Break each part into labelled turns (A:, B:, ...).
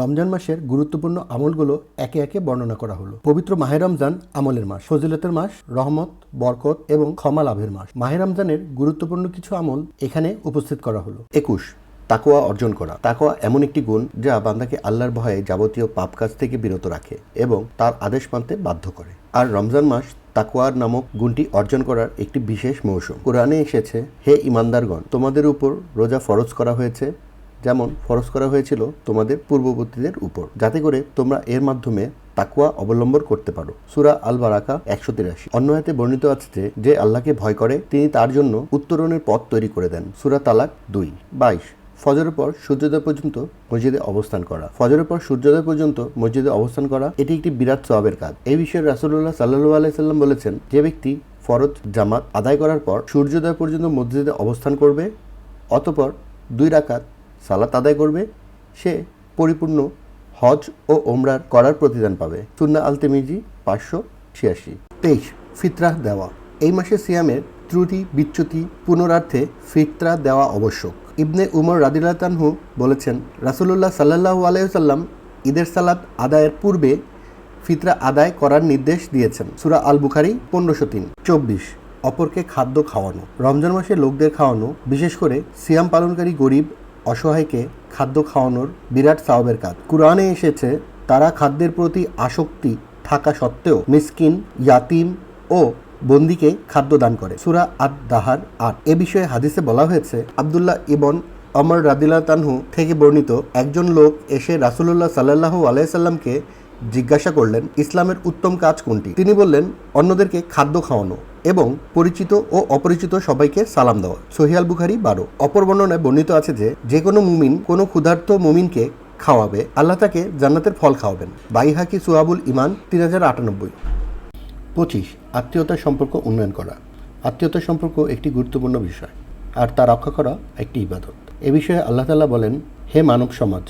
A: রমজান মাসের গুরুত্বপূর্ণ আমলগুলো একে একে বর্ণনা করা হলো। পবিত্র মাহে রমজান আমলের মাস, ফজিলতের মাস, রহমত, বরকত এবং ক্ষমা লাভের মাস। মাহে রমজানের গুরুত্বপূর্ণ কিছু আমল এখানে উপস্থিত করা হলো। একুশ তাকোয়া অর্জন করা। তাকোয়া এমন একটি গুণ যা বান্দাকে আল্লাহর ভয়ে যাবতীয় পাপ কাজ থেকে বিরত রাখে এবং তার আদেশ মানতে বাধ্য করে। আর রমজান মাস তাকোয়ার নামক গুণটি অর্জন করার একটি বিশেষ মৌসুম। কোরআনে এসেছে, হে ইমানদারগণ, তোমাদের উপর রোজা ফরজ করা হয়েছে যেমন ফরজ করা হয়েছিল তোমাদের পূর্ববর্তীদের উপর। যাতে করে তোমরা এর মাধ্যমে তাকুয়া অবলম্বন করতে পারো। সুরা আল বারাকা একশো তিরাশি। অন্য হাতে বর্ণিত আছে যে যে আল্লাহকে ভয় করে, তিনি তার জন্য উত্তরণের পথ তৈরি করে দেন। সুরা তালাক দুই, বাইশ। ফজরের পর সূর্যোদয় পর্যন্ত মসজিদে অবস্থান করা। ফজরের পর সূর্যোদয় পর্যন্ত মসজিদে অবস্থান করা, এটি একটি বিরাট সওয়াবের কাজ। এই বিষয়ে রাসুল্লাহ সাল্লু আলাইসাল্লাম বলেছেন, যে ব্যক্তি ফরজ জামাত আদায় করার পর সূর্যোদয় পর্যন্ত মসজিদে অবস্থান করবে, অতপর দুই রাকাত সালাত আদায় করবে, সে পরিপূর্ণ হজ ও ওমরার করার প্রতিদান পাবে। সুন্না আলতেমিজি, পাঁচশো ছিয়াশি। তেইশ, ফিতরাহ দেওয়া। এই মাসে সিয়ামের ত্রুটি, বিচ্যুতি, পুনরার্থে ফিতরা দেওয়া আবশ্যক। ইবনে উমর রাদিল্লাহু বলেছেন, রাসুলুল্লাহ সাল্লাহু আলাইসাল্লাম ঈদের সালাত আদায়ের পূর্বে ফিতরা আদায় করার নির্দেশ দিয়েছেন। সুরা আল বুখারি পনেরোশো তিন। চব্বিশ, অপরকে খাদ্য খাওয়ানো। রমজান মাসে লোকদের খাওয়ানো, বিশেষ করে সিয়াম পালনকারী গরিব অসহায়কে খাদ্য খাওয়ানোর বিরাট সাহবের কাজ। কুরআনে এসেছে, তারা খাদ্যের প্রতি আসক্তি থাকা সত্ত্বেও মিসকিন, ইয়াতিম ও বন্দিকে খাদ্য দান করে। সুরা আদ দাহার আর এ বিষয়ে হাদিসে বলা হয়েছে, আবদুল্লাহ ইবন অমর রাদিল্লা তানহু থেকে বর্ণিত একজন লোক এসে রাসুলুল্লাহ সাল্লাহু আলাইসাল্লামকে জিজ্ঞাসা করলেন, ইসলামের উত্তম কাজ কোনটি? তিনি বললেন, অন্যদেরকে খাদ্য খাওয়ানো এবং পরিচিত ও অপরিচিত সবাইকে সালাম দেওয়া। সহিয়াল বুখারি বারো। অপর বর্ণনায় বর্ণিত আছে যে যে কোনো মুমিন কোনো ক্ষুধার্ত মুমিনকে খাওয়াবে, আল্লাহ তাকে জান্নাতের ফল খাওয়াবেন। বাইহাকি সুয়াবুল ইমান তিন হাজার আটানব্বই। পঁচিশ। আত্মীয়তার সম্পর্ক উন্নয়ন করা। আত্মীয়তার সম্পর্ক একটি গুরুত্বপূর্ণ বিষয়, আর তা রক্ষা করা একটি ইবাদত। এ বিষয়ে আল্লাহ তাল্লাহ বলেন, হে মানব সমাজ,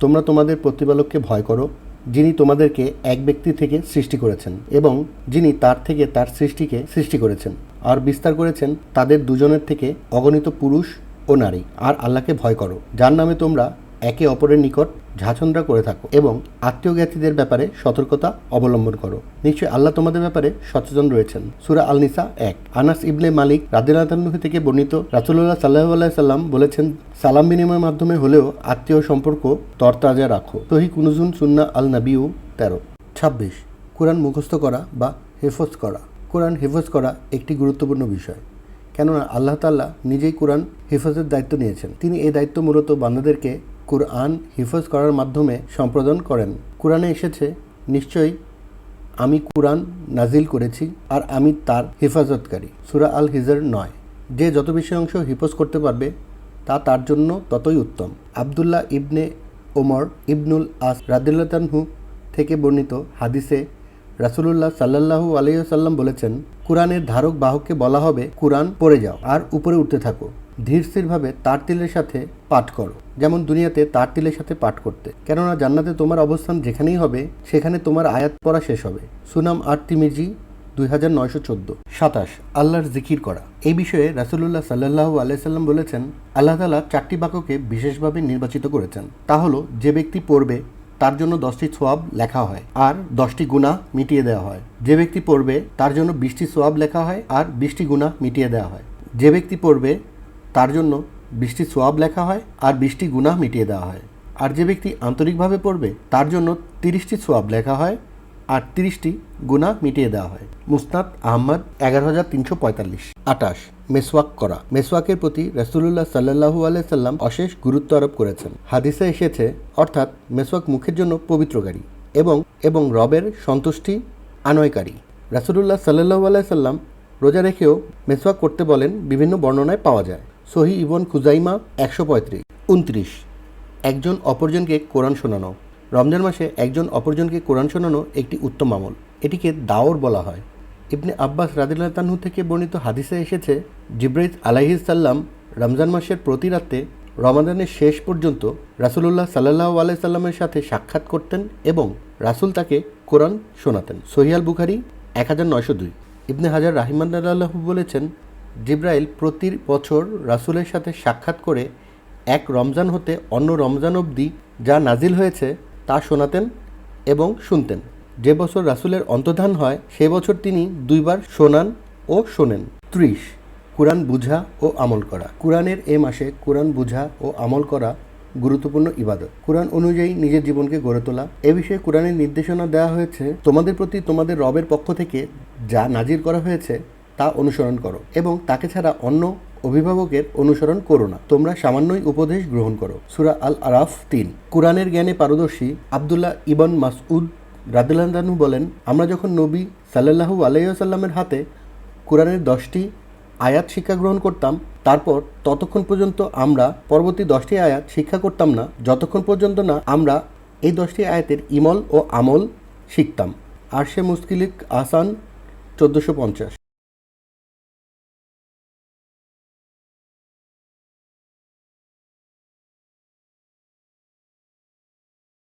A: তোমরা তোমাদের প্রতিপালককে ভয় করো যিনি তোমাদেরকে এক ব্যক্তি থেকে সৃষ্টি করেছেন এবং যিনি তার থেকে তার সৃষ্টিকে সৃষ্টি করেছেন। আর বিস্তার করেছেন তাদের দুজনের থেকে অগণিত পুরুষ ও নারী। আর আল্লাহকে ভয় করো। যার নামে তোমরা একে অপরের নিকট ঝাছন্দ্রা করে থাকো এবং আত্মীয় জ্ঞাতিদের ব্যাপারে সতর্কতা অবলম্বন করো। নিশ্চয়ই আল্লাহ তোমাদের ব্যাপারে সচেতন রয়েছেন। সুরা আল নিসা এক। আনাস ইবনে মালিক রাদিনাতান্নু থেকে বর্ণিত রাসুল্লাহ সাল্লাহ আল্লাহ সাল্লাম বলেছেন, সালাম বিনিময়ের মাধ্যমে হলেও আত্মীয় সম্পর্ক তরতাজা রাখো। তহি কুনুজুন সুন্না আল নাবিউ তেরো। ছাব্বিশ। কোরআন মুখস্থ করা বা হেফজ করা। কোরআন হেফজ করা একটি গুরুত্বপূর্ণ বিষয়। কেননা আল্লাহ তাল্লাহ নিজেই কোরআন হেফাজের দায়িত্ব নিয়েছেন। তিনি এই দায়িত্ব মূলত বান্দাদেরকে কোরআন হিফজ করার মাধ্যমে সম্পাদন করেন। কোরআনে এসেছে, নিশ্চয়ই আমি কোরআন নাজিল করেছি আর আমি তার হেফাজতকারী। সুরা আল হিজার নয়। যে যত বেশি অংশ হিফজ করতে পারবে, তা তার জন্য ততই উত্তম। আবদুল্লাহ ইবনে ওমর ইবনুল আস রাদিল্লাহু থেকে বর্ণিত হাদিসে রাসুলুল্লাহ সাল্লাহু আলাইসাল্লাম বলেছেন, কোরআনের ধারক বাহককে বলা হবে, কোরআন, পড়ে যাও আর উপরে উঠতে থাকো ধীরস্থিরভাবে তার তিলের সাথে পাঠ করো। যেমন দুনিয়াতে তার তিলের সাথে পাঠ করতে। কেননা জান্নাতে তোমার অবস্থান যেখানেই হবে, সেখানে তোমার আয়াত পড়া শেষ হবে। সুনাম আর তিমিজি দুই হাজার নয়শো চোদ্দ। সাতাশ, আল্লাহর জিকির করা। এই বিষয়ে রাসুলুল্লাহ সাল্লাহু আলাইসাল্লাম বলেছেন, আল্লাহ তালা চারটি বাক্যকে বিশেষভাবে নির্বাচিত করেছেন। তা হলো, যে ব্যক্তি পড়বে, তার জন্য দশটি সোয়াব লেখা হয়, আর দশটি গুণা মিটিয়ে দেওয়া হয়। যে ব্যক্তি পড়বে, তার জন্য বিশটি সোয়াব লেখা হয়, আর বিশটি গুণা মিটিয়ে দেওয়া হয়। যে ব্যক্তি পড়বে তার জন্য বৃষ্টি সোয়াব লেখা হয় আর বৃষ্টি গুনাহ মিটিয়ে দেওয়া হয়। আর যে ব্যক্তি আন্তরিকভাবে পড়বে, তার জন্য তিরিশটি সোয়াব লেখা হয় আর তিরিশটি গুণা মিটিয়ে দেওয়া হয়। মুস্তাদ আহমদ, এগারো হাজার তিনশো পঁয়তাল্লিশ। আটাশ, মেসওয়াক করা। মেসওয়াকের প্রতি রসুল্লাহ সাল্লাহু আলাইসাল্লাম অশেষ গুরুত্ব আরোপ করেছেন। হাদিসে এসেছে, অর্থাৎ মেসওয়াক মুখের জন্য পবিত্রকারী এবং এবং রবের সন্তুষ্টি আনয়কারী। রাসুলুল্লাহ সাল্লাহু আলাইসাল্লাম রোজা রেখেও মেসওয়াক করতে বলেন, বিভিন্ন বর্ণনায় পাওয়া যায়। সহি ইবন খুজাইমা একশো পঁয়ত্রিশ। উনত্রিশ। একজন অপরজনকে কোরআন শোনানো। রমজান মাসে একজন অপরজনকে কোরআন শোনানো একটি উত্তম আমল। এটিকে দাওর বলা হয়। ইবনে আব্বাস রাদিল্লাহ তানহু থেকে বর্ণিত হাদিসে এসেছে জিব্রাইজ আলাইহিসাল্লাম রমজান মাসের প্রতি রাতে রমাদানের শেষ পর্যন্ত রাসুলুল্লাহ সাল্লাহ আলাইসাল্লামের সাথে সাক্ষাৎ করতেন এবং রাসুল তাকে কোরআন শোনাতেন। সহিয়াল বুখারি এক হাজার নয়শো দুই। ইবনে হাজার রাহিমান্দাল্লাহু বলেছেন জিব্রাইল প্রতি বছর রাসুলের সাথে সাক্ষাৎ করে এক রমজান হতে অন্য রমজান অবধি যা নাজিল হয়েছে তা শোনাতেন এবং শুনতেন। যে বছর রাসূলের অন্তধান হয়, সে বছর তিনি দুইবার শোনান ও শোনেন। ত্রিশ। কোরআন বুঝা ও আমল করা। কোরআনের এ মাসে কোরআন বুঝা ও আমল করা গুরুত্বপূর্ণ ইবাদত। কোরআন অনুযায়ী নিজের জীবনকে গড়ে তোলা। এ বিষয়ে কোরআনের নির্দেশনা দেওয়া হয়েছে, তোমাদের প্রতি তোমাদের রবের পক্ষ থেকে যা নাজির করা হয়েছে তা অনুসরণ করো এবং তাকে ছাড়া অন্য অভিভাবকের অনুসরণ করো না। তোমরা সামান্যই উপদেশ গ্রহণ করো। সুরা আল আরাফ তিন। কোরআনের জ্ঞানে পারদর্শী আবদুল্লাহ ইবন মাসউদ রাদুল্লাহু বলেন, আমরা যখন নবী সাল্লাহু আলাইসাল্লামের হাতে কোরআনের দশটি আয়াত শিক্ষা গ্রহণ করতাম, তারপর ততক্ষণ পর্যন্ত আমরা পরবর্তী দশটি আয়াত শিক্ষা করতাম না, যতক্ষণ পর্যন্ত না আমরা এই দশটি আয়াতের ইমল ও আমল শিখতাম। আর সে মুস্কিলিক আসান চোদ্দোশো পঞ্চাশ।